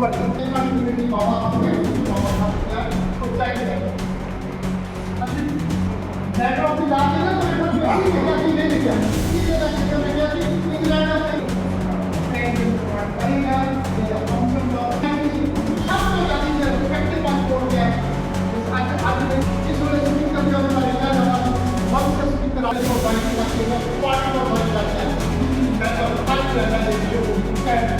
ਚੁਣ ਲੈ ਤੁਹਾਡੀ ਤੇ ਨਾਲ ਕਮਿਊਨਿਟੀ ਮਾਵਾ ਆਪਣੇ ਮਾਵਾ ਸਾਹਿਬ ਉਹ ਚਾਹੀਦਾ ਅਸੀਂ ਲੈਟਰ ਆਫ ਦੀ ਲਾ ਕੇ ਨਾ ਕੋਈ ਕੋਈ ਅਸੀਂ ਕਿਹਾ ਕਿ ਨਹੀਂ ਲਿਖਿਆ ਇਹ ਜਿਹੜਾ ਕਿ ਮੈਂ ਕਿਹਾ ਕਿ England the thank you for coming out ਦੇ ਫੰਕਸ਼ਨ ਦਾ ਸਭ ਤੋਂ ਜ਼ਿਆਦਾ ਰਿਸਪੈਕਟਿਵ ਪਾਸਪੋਰਟ ਹੈ ਅੱਜ ਅੱਜ ਦੇ ਇਸ ਵੇਲੇ ਸਪੀਕਰ ਦਾ ਨਾਮ ਲੈਣਾ ਜਾਵਾ ਬਹੁਤ ਸਪੀਕਰ ਆਲੇ ਤੋਂ ਬਾਈ ਦਾ ਕਿ ਪਾਰਟੀ ਦਾ ਬਾਈ ਦਾ ਹੈ ਮੈਂ ਤਾਂ ਫਾਈਟ ਕਰਨਾ ਹੈ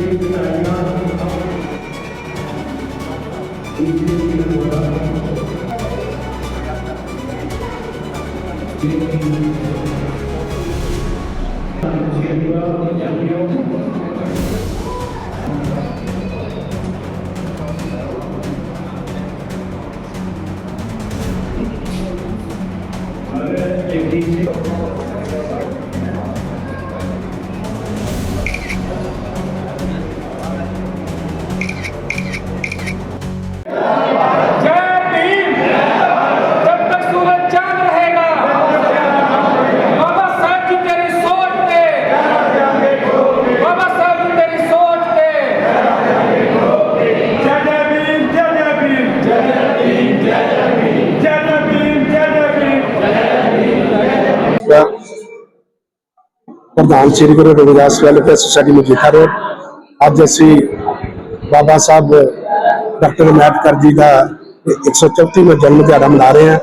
ਇਹ ਸਭ ਪ੍ਰਧਾਨ Shri Guru Ravidas welfare society Majitha road ਅੱਜ ਅਸੀਂ ਬਾਬਾ ਸਾਹਿਬ ਡਾਕਟਰ ਅੰਬੇਡਕਰ ਜੀ ਦਾ 134ਵਾਂ ਜਨਮ ਦਿਹਾੜਾ ਮਨਾ ਰਹੇ ਹਾਂ।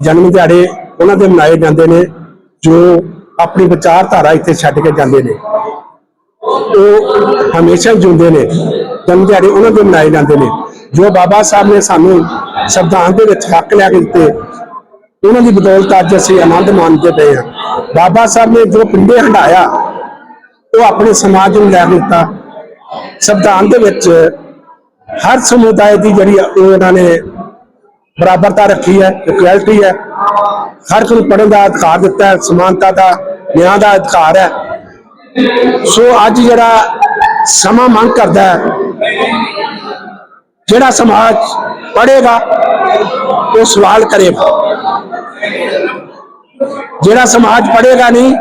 ਜਨਮ ਦਿਹਾੜੇ ਉਹਨਾਂ ਦੇ ਮਨਾਏ ਜਾਂਦੇ ਨੇ, ਜੋ ਆਪਣੀ ਵਿਚਾਰਧਾਰਾ ਇੱਥੇ ਛੱਡ ਕੇ ਜਾਂਦੇ ਨੇ। ਉਹ ਹਮੇਸ਼ਾ ਜਿਉਂਦੇ ਨੇ। ਜਨਮ ਦਿਹਾੜੇ ਉਹਨਾਂ ਦੇ ਮਨਾਏ ਜਾਂਦੇ ਨੇ। ਜੋ ਬਾਬਾ ਸਾਹਿਬ ਨੇ ਸਾਨੂੰ ਸੰਵਿਧਾਨ ਦੇ ਵਿੱਚ ਹੱਕ ਲਿਆ ਕੇ ਦਿੱਤੇ ਉਹਨਾਂ ਦੀ ਬਦੌਲਤ ਅੱਜ ਅਸੀਂ ਆਨੰਦ ਮਾਣਦੇ ਪਏ ਹਾਂ। ਬਾਬਾ ਸਾਹਿਬ ਨੇ ਜੋ ਪਿੰਡੇ ਹੰਡਾਇਆ ਉਹ ਆਪਣੇ ਸਮਾਜ ਨੂੰ ਲੈ ਦਿੱਤਾ। ਸੰਵਿਧਾਨ ਦੇ ਵਿੱਚ ਹਰ ਸਮੁਦਾਇ ਦੀ ਜਿਹੜੀ ਉਹਨਾਂ ਨੇ ਬਰਾਬਰਤਾ ਰੱਖੀ ਹੈ ਇਕੁਐਲਿਟੀ ਹੈ। ਹਰ ਕੋਈ ਨੂੰ ਪੜ੍ਹਨ ਦਾ ਅਧਿਕਾਰ ਦਿੱਤਾ ਹੈ, ਸਮਾਨਤਾ ਦਾ, ਨਿਆਂ ਦਾ ਅਧਿਕਾਰ ਹੈ। ਸੋ ਅੱਜ ਜਿਹੜਾ ਸਮਾਂ ਮੰਗ ਕਰਦਾ ਹੈ, ਜਿਹੜਾ ਸਮਾਜ ਪੜ੍ਹੇਗਾ, ਉਹ ਸਵਾਲ ਕਰੇਗਾ। ਜਿਹੜਾ ਸਮਾਜ ਪੜ੍ਹੇਗਾ ਨਹੀਂ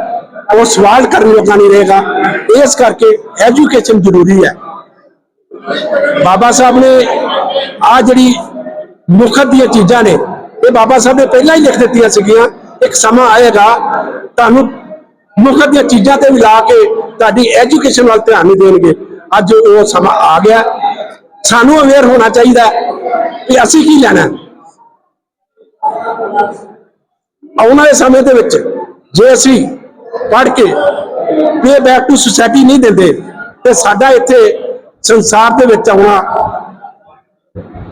ਉਹ ਸਵਾਲ ਕਰਨ ਜੋਗਾ ਨਹੀਂ ਰਹੇਗਾ ਇਸ ਕਰਕੇ ਐਜੂਕੇਸ਼ਨ ਜ਼ਰੂਰੀ ਹੈ ਬਾਬਾ ਸਾਹਿਬ ਨੇ ਆ ਜਿਹੜੀ ਮੁਖਤ ਦੀਆਂ ਚੀਜ਼ਾਂ ਨੇ ਇਹ ਬਾਬਾ ਸਾਹਿਬ ਨੇ ਪਹਿਲਾਂ ਹੀ ਲਿਖ ਦਿੱਤੀਆਂ ਸੀਗੀਆਂ ਇੱਕ ਸਮਾਂ ਆਏਗਾ ਤੁਹਾਨੂੰ ਮੁਖਤ ਦੀਆਂ ਚੀਜ਼ਾਂ ਤੇ ਵੀ ਲਾ ਕੇ ਤੁਹਾਡੀ ਐਜੂਕੇਸ਼ਨ ਵੱਲ ਧਿਆਨ ਨਹੀਂ ਦੇਣਗੇ ਅੱਜ ਉਹ ਸਮਾਂ ਆ ਗਿਆ ਸਾਨੂੰ ਅਵੇਅਰ ਹੋਣਾ ਚਾਹੀਦਾ ਹੈ ਕਿ ਅਸੀਂ ਕੀ ਲੈਣਾ ਹੈ ਆਉਣ ਵਾਲੇ ਸਮੇਂ ਦੇ ਵਿੱਚ ਜੇ ਅਸੀਂ ਪੜ੍ਹ ਕੇ ਪੇ ਬੈਕ ਟੂ ਸੁਸਾਇਟੀ ਨਹੀਂ ਦਿੰਦੇ, ਤੇ ਸਾਡਾ ਇੱਥੇ ਸੰਸਾਰ ਦੇ ਵਿੱਚ ਆਉਣਾ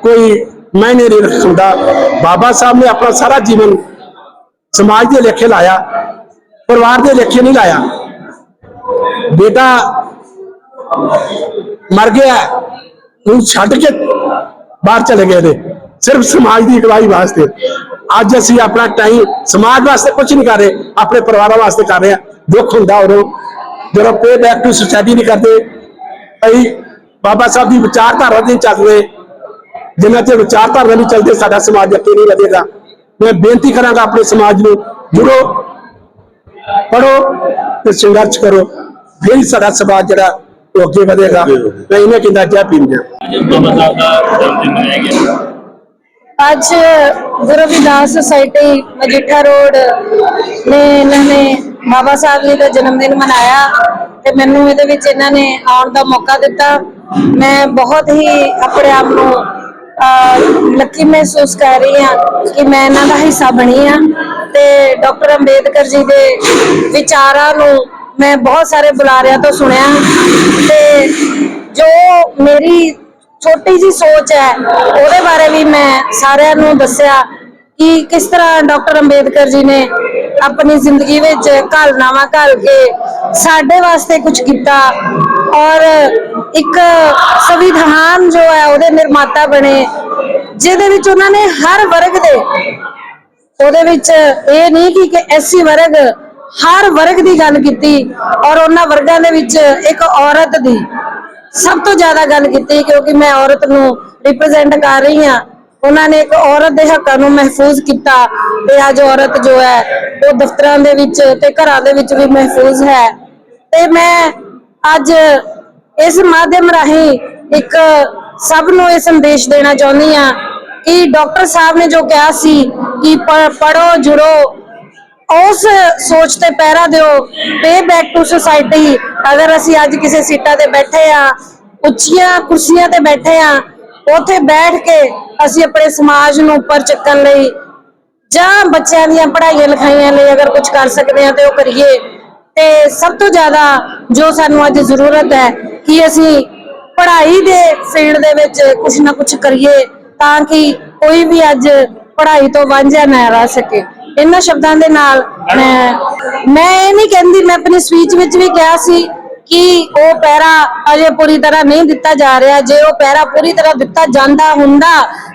ਕੋਈ ਮੈਂ ਨਹੀਂ ਰੱਖਦਾ। ਬਾਬਾ ਸਾਹਿਬ ਨੇ ਆਪਣਾ ਸਾਰਾ ਜੀਵਨ ਸਮਾਜ ਦੇ ਲੇਖੇ ਲਾਇਆ, ਪਰਿਵਾਰ ਦੇ ਲੇਖੇ ਨਹੀਂ ਲਾਇਆ। ਬੇਟਾ ਮਰ ਗਿਆ ਉਹ ਛੱਡ ਕੇ ਬਾਹਰ ਚਲੇ ਗਏ ਨੇ, ਸਿਰਫ ਸਮਾਜ ਦੀ ਅਗਵਾਈ ਵਾਸਤੇ। ਅੱਜ ਅਸੀਂ ਆਪਣਾ ਟਾਈਮ ਸਮਾਜ ਵਾਸਤੇ ਕੁਝ ਨਹੀਂ ਕਰ ਰਹੇ ਆਪਣੇ ਪਰਿਵਾਰਾਂ ਵਾਸਤੇ ਕਰ ਰਹੇ ਆ ਦੁੱਖ ਹੁੰਦਾ ਉਦੋਂ ਜਦੋਂ ਪੇ ਬੈਕ ਟੂ ਸੁਸਾਇਟੀ ਨਹੀਂ ਕਰਦੇ ਅਸੀਂ ਬਾਬਾ ਸਾਹਿਬ ਦੀ ਵਿਚਾਰਧਾਰਾ ਨਹੀਂ ਚੱਲ ਰਹੇ ਜਿੰਨਾ ਚਿਰ ਵਿਚਾਰਧਾਰਾ ਨਹੀਂ ਚੱਲਦੇ ਸਾਡਾ ਸਮਾਜ ਅੱਗੇ ਨਹੀਂ ਵਧੇਗਾ। ਮੈਂ ਬੇਨਤੀ ਕਰਾਂਗਾ ਆਪਣੇ ਸਮਾਜ ਨੂੰ ਜੁੜੋ ਪੜੋ ਤੇ ਸੰਘਰਸ਼ ਕਰੋ ਫਿਰ ਸਾਡਾ ਸਮਾਜ ਜਿਹੜਾ ਉਹ ਅੱਗੇ ਵਧੇਗਾ। ਮੈਂ ਇਹਨੇ ਕਹਿੰਦਾ ਜੈ ਭੀਮ ਜੀ। ਅੱਜ ਗੁਰੂ ਰਵਿਦਾਸ ਸੁਸਾਇਟੀ ਮਜੀਠਾ ਰੋਡ, ਨੇ ਇਹਨਾਂ ਨੇ ਬਾਬਾ ਸਾਹਿਬ ਜੀ ਦਾ ਜਨਮ ਦਿਨ ਮਨਾਇਆ ਤੇ ਮੈਨੂੰ ਇਹਦੇ ਵਿੱਚ ਇਹਨਾਂ ਨੇ ਆਉਣ ਦਾ ਮੌਕਾ ਦਿੱਤਾ। ਮੈਂ ਬਹੁਤ ਹੀ ਆਪਣੇ ਆਪ ਨੂੰ ਲੱਕੀ ਮਹਿਸੂਸ ਕਰ ਰਹੀ ਹਾਂ ਕਿ ਮੈਂ ਇਹਨਾਂ ਦਾ ਹਿੱਸਾ ਬਣੀ ਹਾਂ ਤੇ ਡਾਕਟਰ ਅੰਬੇਦਕਰ ਜੀ ਦੇ ਵਿਚਾਰਾਂ ਨੂੰ ਮੈਂ ਬਹੁਤ ਸਾਰੇ ਬੁਲਾਰਿਆਂ ਤੋਂ ਸੁਣਿਆ ਤੇ ਜੋ ਮੇਰੀ ਛੋਟੀ ਜੀ ਸੋਚ ਹੈ। ਉਹਦੇ ਬਾਰੇ ਵੀ ਮੈਂ ਸਾਰਿਆਂ ਨੂੰ ਦੱਸਿਆ ਕਿ ਕਿਸ ਤਰ੍ਹਾਂ ਡਾਕਟਰ ਅੰਬੇਦਕਰ ਜੀ ਨੇ ਆਪਣੀ ਜ਼ਿੰਦਗੀ ਵਿੱਚ ਘਾਲਨਾਵਾ ਘਾਲ ਕੇ ਸਾਡੇ ਵਾਸਤੇ ਕੁਝ ਕੀਤਾ ਔਰ ਇੱਕ ਸੰਵਿਧਾਨ ਜੋ ਹੈ, ਉਹਦੇ ਨਿਰਮਾਤਾ ਬਣੇ, ਜਿਹਦੇ ਵਿੱਚ ਉਹਨਾਂ ਨੇ ਹਰ ਵਰਗ ਦੇ, ਉਹਦੇ ਵਿੱਚ ਇਹ ਨਹੀਂ ਕਿ ਕਿ ਐਸੀ ਵਰਗ ਹਰ ਵਰਗ ਦੀ ਗੱਲ ਕੀਤੀ ਔਰ ਉਹਨਾਂ ਵਰਗਾਂ ਦੇ ਵਿੱਚ ਇੱਕ ਔਰਤ ਦੀ। ਸਭ ਤੋਂ ਜ਼ਿਆਦਾ ਗੱਲ ਕੀਤੀ ਕਿਉਂਕਿ ਮੈਂ ਔਰਤ ਨੂੰ ਰਿਪਰੈਜ਼ੈਂਟ ਕਰ ਰਹੀ ਹਾਂ। ਉਹਨਾਂ ਨੇ ਇੱਕ ਔਰਤ ਦੇ ਹੱਕਾਂ ਨੂੰ ਮਹਿਫੂਜ਼ ਕੀਤਾ ਤੇ ਅੱਜ ਔਰਤ ਜੋ ਹੈ, ਉਹ ਦਫ਼ਤਰਾਂ ਦੇ ਵਿੱਚ ਤੇ ਘਰਾਂ ਦੇ ਵਿੱਚ ਵੀ ਮਹਿਫੂਜ਼ ਹੈ। ਤੇ ਮੈਂ ਅੱਜ ਇਸ ਮਾਧਿਅਮ ਰਾਹੀਂ ਇੱਕ ਸਭ ਨੂੰ ਇਹ ਸੰਦੇਸ਼ ਦੇਣਾ ਚਾਹੁੰਦੀ ਹਾਂ ਕਿ ਡਾਕਟਰ ਸਾਹਿਬ ਨੇ ਜੋ ਕਿਹਾ ਸੀ ਕਿ ਪੜੋ ਜੁੜੋ, ਉਸ ਸੋਚ ਤੇ ਪਹਿਰਾ ਦਿਓ। ਪੇ ਬੈਕ ਟੂ ਸੋਸਾਇਟੀ ਅਗਰ ਅਸੀਂ ਅੱਜ ਕਿਸੇ ਸੀਟਾਂ ਤੇ ਬੈਠੇ ਆ ਉੱਚੀਆਂ ਕੁਰਸੀਆਂ ਤੇ ਬੈਠੇ ਆ ਉੱਥੇ ਬੈਠ ਕੇ ਅਸੀਂ ਆਪਣੇ ਸਮਾਜ ਨੂੰ ਉੱਪਰ ਚੱਕਣ ਲਈ ਜਾਂ ਬੱਚਿਆਂ ਦੀਆਂ ਪੜ੍ਹਾਈਆਂ ਲਿਖਾਈਆਂ ਲਈ ਅਗਰ ਕੁਝ ਕਰ ਸਕਦੇ ਆ ਤੇ ਉਹ ਕਰੀਏ। ਤੇ ਸਭ ਤੋਂ ਜ਼ਿਆਦਾ ਜੋ ਸਾਨੂੰ ਅੱਜ ਜ਼ਰੂਰਤ ਹੈ ਕਿ ਅਸੀਂ ਪੜ੍ਹਾਈ ਦੇ ਫੀਲਡ ਦੇ ਵਿੱਚ ਕੁਝ ਨਾ ਕੁਝ ਕਰੀਏ ਤਾਂ ਕਿ ਕੋਈ ਵੀ ਅੱਜ ਪੜ੍ਹਾਈ ਤੋਂ ਵਾਂਝਾ ਨਾ ਰਹਿ ਸਕੇ। ਇਹਨਾਂ ਸ਼ਬਦਾਂ ਦੇ ਨਾਲ ਮੈਂ ਮੈਂ ਇਹ ਨਹੀਂ ਕਹਿੰਦੀ, ਮੈਂ ਆਪਣੀ ਸਪੀਚ ਵਿੱਚ ਵੀ ਕਿਹਾ ਸੀ ਕਿ ਉਹ ਪਹਿਰਾ ਅਜੇ ਪੂਰੀ ਤਰ੍ਹਾਂ ਨਹੀਂ ਦਿੱਤਾ ਜਾ ਰਿਹਾ। ਜੇ ਉਹ ਪਹਿਰਾ ਪੂਰੀ ਤਰ੍ਹਾਂ ਦਿੱਤਾ ਜਾਂਦਾ ਹੁੰਦਾ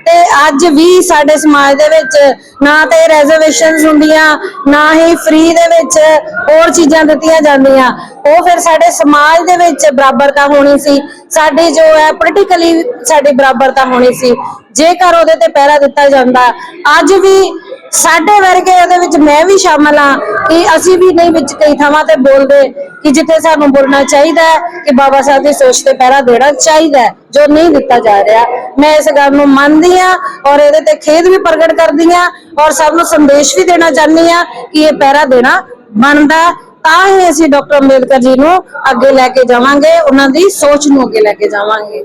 ਤੇ ਅੱਜ ਵੀ ਸਾਡੇ ਸਮਾਜ ਦੇ ਵਿੱਚ ਨਾ ਤੇ ਰਿਜ਼ਰਵੇਸ਼ਨਸ ਹੁੰਦੀਆਂ, ਨਾ ਹੀ ਫ੍ਰੀ ਦੇ ਵਿੱਚ ਹੋਰ ਚੀਜ਼ਾਂ ਦਿੱਤੀਆਂ ਜਾਂਦੀਆਂ। ਉਹ ਫਿਰ ਸਾਡੇ ਸਮਾਜ ਦੇ ਵਿੱਚ ਬਰਾਬਰਤਾ ਹੋਣੀ ਸੀ। ਸਾਡੀ ਜੋ ਹੈ ਪੋਲੀਟੀਕਲੀ ਸਾਡੀ ਬਰਾਬਰਤਾ ਹੋਣੀ ਸੀ। ਜੇਕਰ ਉਹਦੇ ਤੇ ਪਹਿਰਾ ਦਿੱਤਾ ਜਾਂਦਾ, ਅੱਜ ਵੀ ਸਾਡੇ ਵਰਗੇ ਉਹਦੇ ਵਿੱਚ ਮੈਂ ਵੀ ਸ਼ਾਮਲ ਹਾਂ ਕਿ ਅਸੀਂ ਵੀ ਨਹੀਂ ਵਿੱਚ ਕਈ ਥਾਵਾਂ ਤੇ ਬੋਲਦੇ ਕਿ ਜਿੱਥੇ ਸਾਨੂੰ ਬੋਲਣਾ ਚਾਹੀਦਾ ਕਿ ਬਾਬਾ ਸਾਹਿਬ ਦੀ ਸੋਚ ਤੇ ਪਹਿਰਾ ਦੇਣਾ ਚਾਹੀਦਾ ਜੋ ਨਹੀਂ ਦਿੱਤਾ ਜਾ ਰਿਹਾ। ਮੈਂ ਇਸ ਗੱਲ ਨੂੰ ਮੰਨਦੀ ਹਾਂ ਔਰ ਇਹਦੇ ਤੇ ਖੇਦ ਵੀ ਪ੍ਰਗਟ ਕਰਦੀ ਹਾਂ ਔਰ ਸਭ ਨੂੰ ਸੰਦੇਸ਼ ਵੀ ਦੇਣਾ ਚਾਹੁੰਦੀ ਹਾਂ ਕਿ ਇਹ ਪਹਿਰਾ ਦੇਣਾ ਬਣਦਾ ਤਾਂ ਹੀ ਅਸੀਂ ਡਾਕਟਰ ਅੰਬੇਦਕਰ ਜੀ ਨੂੰ ਅੱਗੇ ਲੈ ਕੇ ਜਾਵਾਂਗੇ, ਉਹਨਾਂ ਦੀ ਸੋਚ ਨੂੰ ਅੱਗੇ ਲੈ ਕੇ ਜਾਵਾਂਗੇ।